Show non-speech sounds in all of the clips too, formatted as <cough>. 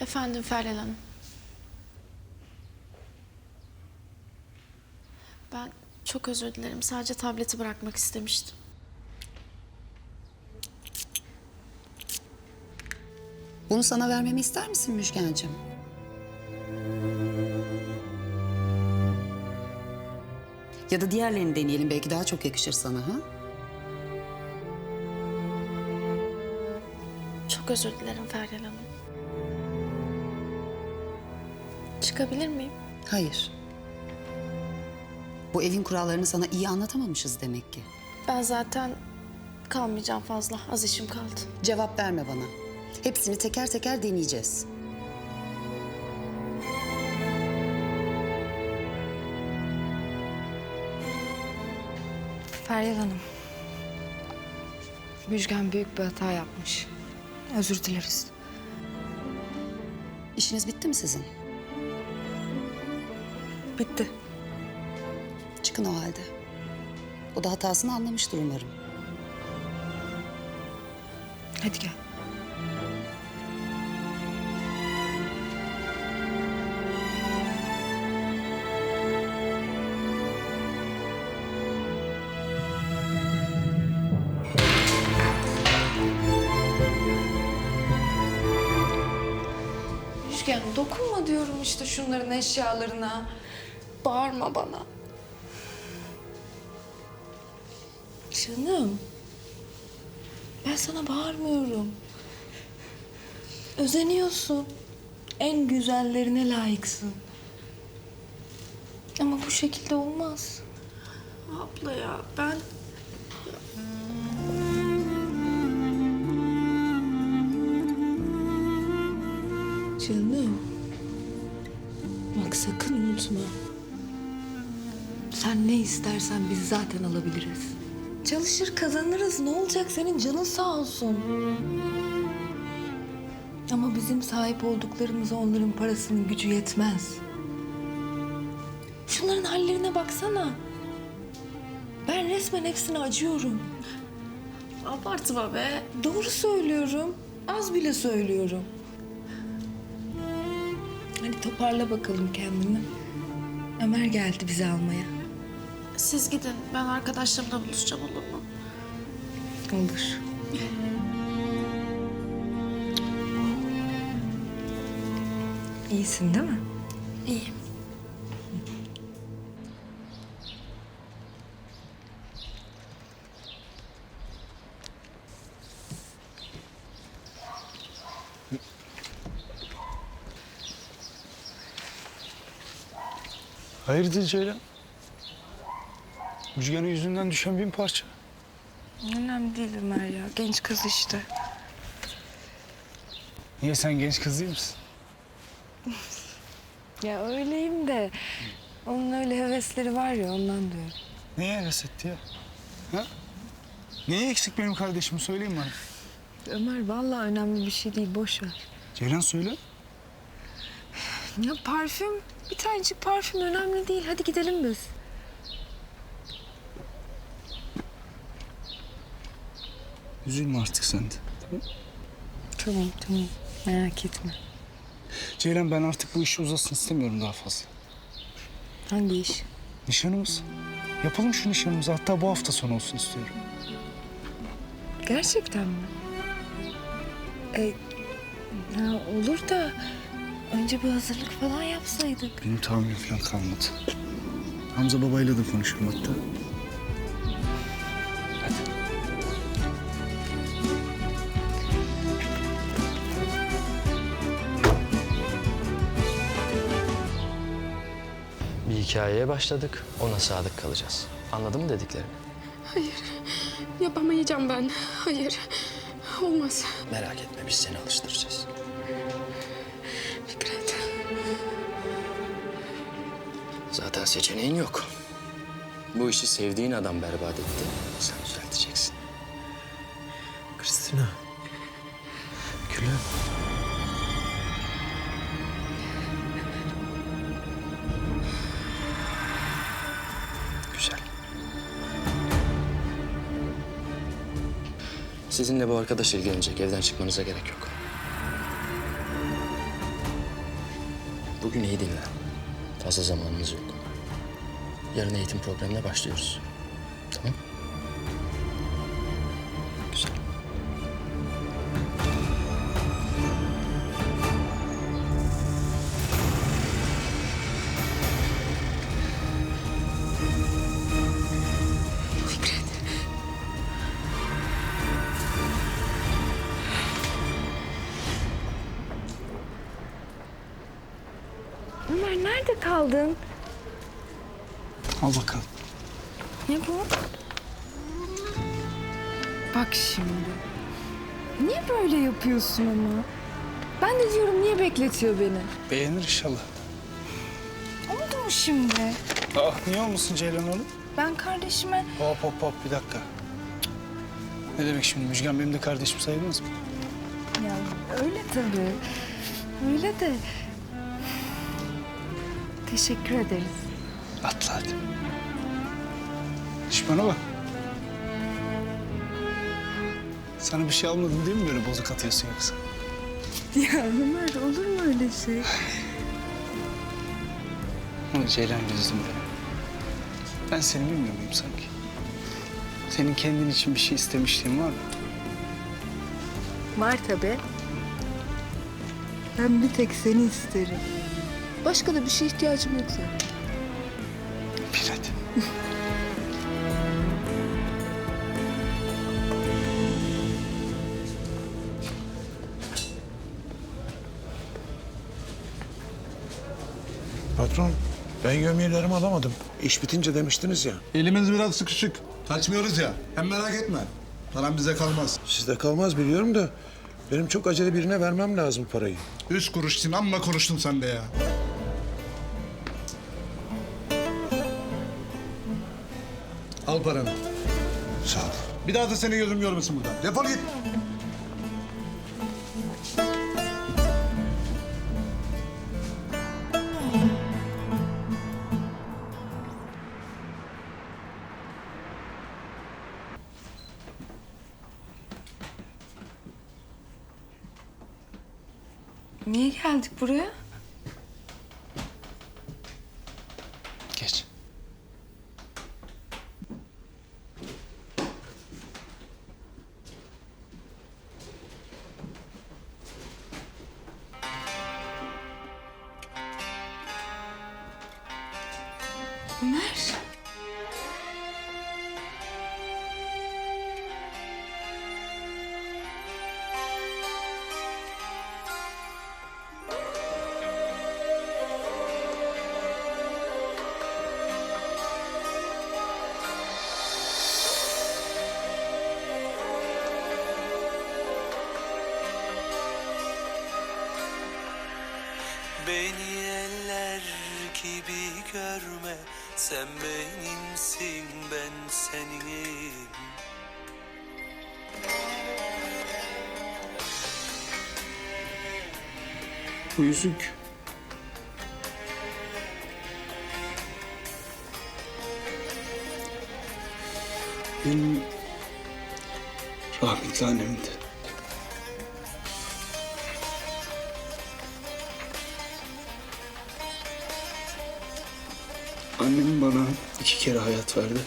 Efendim Feryal Hanım. Ben çok özür dilerim. Sadece tableti bırakmak istemiştim. Bunu sana vermemi ister misin Müjgan'cığım? Ya da diğerlerini deneyelim. Belki daha çok yakışır sana ha? Çok özür dilerim Feryal Hanım. Çıkabilir miyim? Hayır. Bu evin kurallarını sana iyi anlatamamışız demek ki. Ben zaten kalmayacağım fazla. Az işim kaldı. Cevap verme bana. Hepsini teker teker deneyeceğiz. Feryal Hanım. Müjgan büyük bir hata yapmış. Özür dileriz. İşiniz bitti mi sizin? Bitti. Çıkın o halde. O da hatasını anlamıştır umarım. Hadi gel. Müjgan Dokunma diyorum işte şunların eşyalarına. bağırma bana. Canım. Ben sana bağırmıyorum. Özeniyorsun. En güzellerine layıksın. Ama bu şekilde olmaz. Abla ya ben... unutma. Sen ne istersen biz zaten alabiliriz. Çalışır kazanırız. Ne olacak senin canın sağ olsun. Ama bizim sahip olduklarımıza onların parasının gücü yetmez. Şunların hallerine baksana. Ben resmen hepsine acıyorum. Abartma be. Doğru söylüyorum. Az bile söylüyorum. Hadi toparla bakalım kendini. Ömer geldi bizi almaya. Siz gidin. Ben arkadaşlarımla buluşacağım olur mu? Olur. İyisin değil mi? İyiyim. Hayırdır Ceylan? Müjgan'ın yüzünden düşen bin parça. Önemli değil Ömer ya. Genç kız işte. Niye sen genç kız değil misin? <laughs> Ya öyleyim de. Onun öyle hevesleri var ya ondan diyorum. Neye heves etti ya? Ha? Neye eksik benim kardeşim söyleyin bana. Ömer vallahi önemli bir şey değil. Boş ver. Ceylan söyle. Ya parfüm. Bir tanecik parfüm önemli değil. Hadi gidelim biz. Üzülme artık sen de. Tamam tamam. Merak etme. Ceylan ben artık bu işi uzasın istemiyorum daha fazla. Hangi iş? Nişanımız. Yapalım şu nişanımızı. Hatta bu hafta sonu olsun istiyorum. Gerçekten mi? E, ya olur da önce bir hazırlık falan yapsaydık. Benim tahammülüm falan kalmadı. Hamza babayla da konuşurum hatta. Hadi. Bir hikayeye başladık. Ona sadık kalacağız. Anladın mı dediklerimi? Hayır. Yapamayacağım ben. Hayır. Olmaz. Merak etme biz seni alıştıracağız. Zaten seçeneğin yok. Bu işi sevdiğin adam berbat etti. Sen düzelteceksin. Kristina. Gülüm. Güzel. Sizinle bu arkadaş ilgilenecek. Evden çıkmanıza gerek yok. Bugün iyi dinle. Fazla zamanımız yok. Yarın eğitim programına başlıyoruz. Tamam? Güzel. Ömer nerede kaldın? Al bakalım. Ne bu? Bak şimdi. Niye böyle yapıyorsun ama? Ben de diyorum niye bekletiyor beni? Beğenir inşallah. Oldu mu şimdi? Ah niye olmasın Ceylan oğlum? Ben kardeşime Hop hop hop bir dakika. Ne demek şimdi Müjgan benim de kardeşim sayılmaz mı? ya öyle tabii. Öyle de teşekkür ederiz. Atla hadi. Bana bak. Sana bir şey almadım değil mi böyle bozuk atıyorsun yoksa? Ya Ömer olur mu öyle şey? Ama Ceylan gözüm benim. Ben seni bilmiyor muyum sanki? Senin kendin için bir şey istemişliğin var mı? Var tabii. Ben bir tek seni isterim. Başka da bir şeye ihtiyacım yok zaten. Bir hadi. <laughs> Patron, ben gömyelerimi alamadım. İş bitince demiştiniz ya. Elimiz biraz sıkışık. Kaçmıyoruz ya. Hem merak etme. Param bize kalmaz. Sizde kalmaz biliyorum da... ...benim çok acele birine vermem lazım parayı. Üç kuruş için amma konuştun sen de ya. Al paranı. Sağ ol. Bir daha da seni gözüm görmesin buradan. Defol git. Niye geldik buraya? Ömer. Beni eller gibi görme Sen benimsin ben seninim Bu yüzük... Benim rahmetli annemdi. Annem bana iki kere hayat verdi.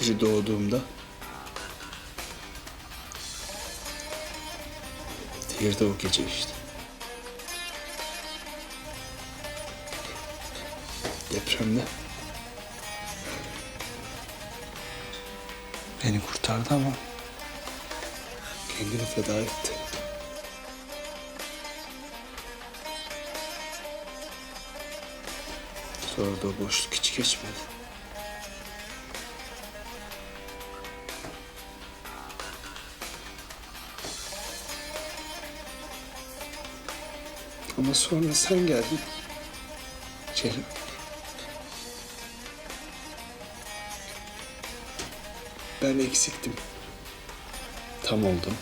Biri doğduğumda. Diğeri de o gece işte. Depremde. Beni kurtardı ama kendini feda etti. Sonra da boşluk hiç geçmedi. Ama sonra sen geldin. Ceylan. Ben eksiktim. Tam oldum.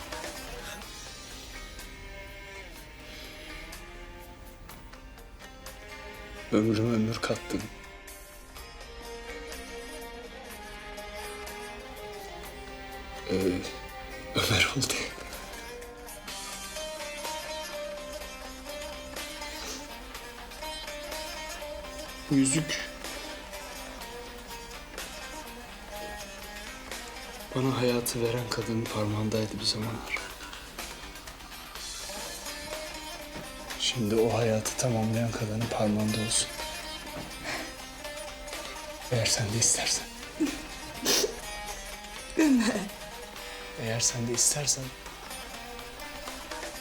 Ömrüme ömür kattın. Ee, Ömer oldu. Yüzük bana hayatı veren kadının parmağındaydı bir zamanlar. Şimdi o hayatı tamamlayan kadının parmağında olsun. Eğer sen de istersen. <laughs> Eğer sen de istersen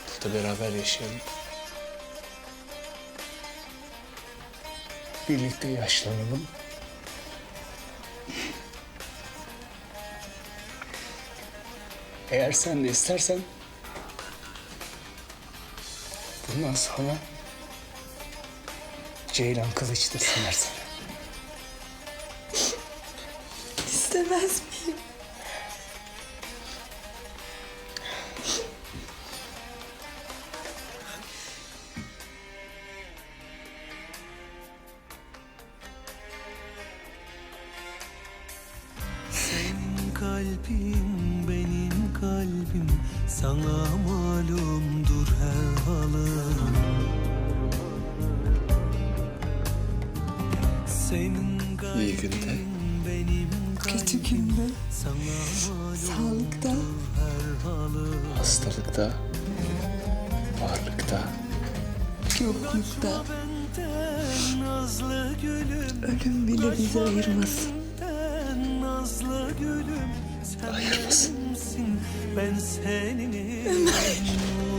burada beraber yaşayalım. Birlikte yaşlanalım. Eğer sen de istersen bundan sonra Ceylan Kılıç desinler sana. İstemez miyim? Günde, Kötü günde, sağlıkta, hastalıkta, varlıkta, yoklukta, ölüm bile bizi ayırmasın. Ayırmasın. Ben seninim Ömer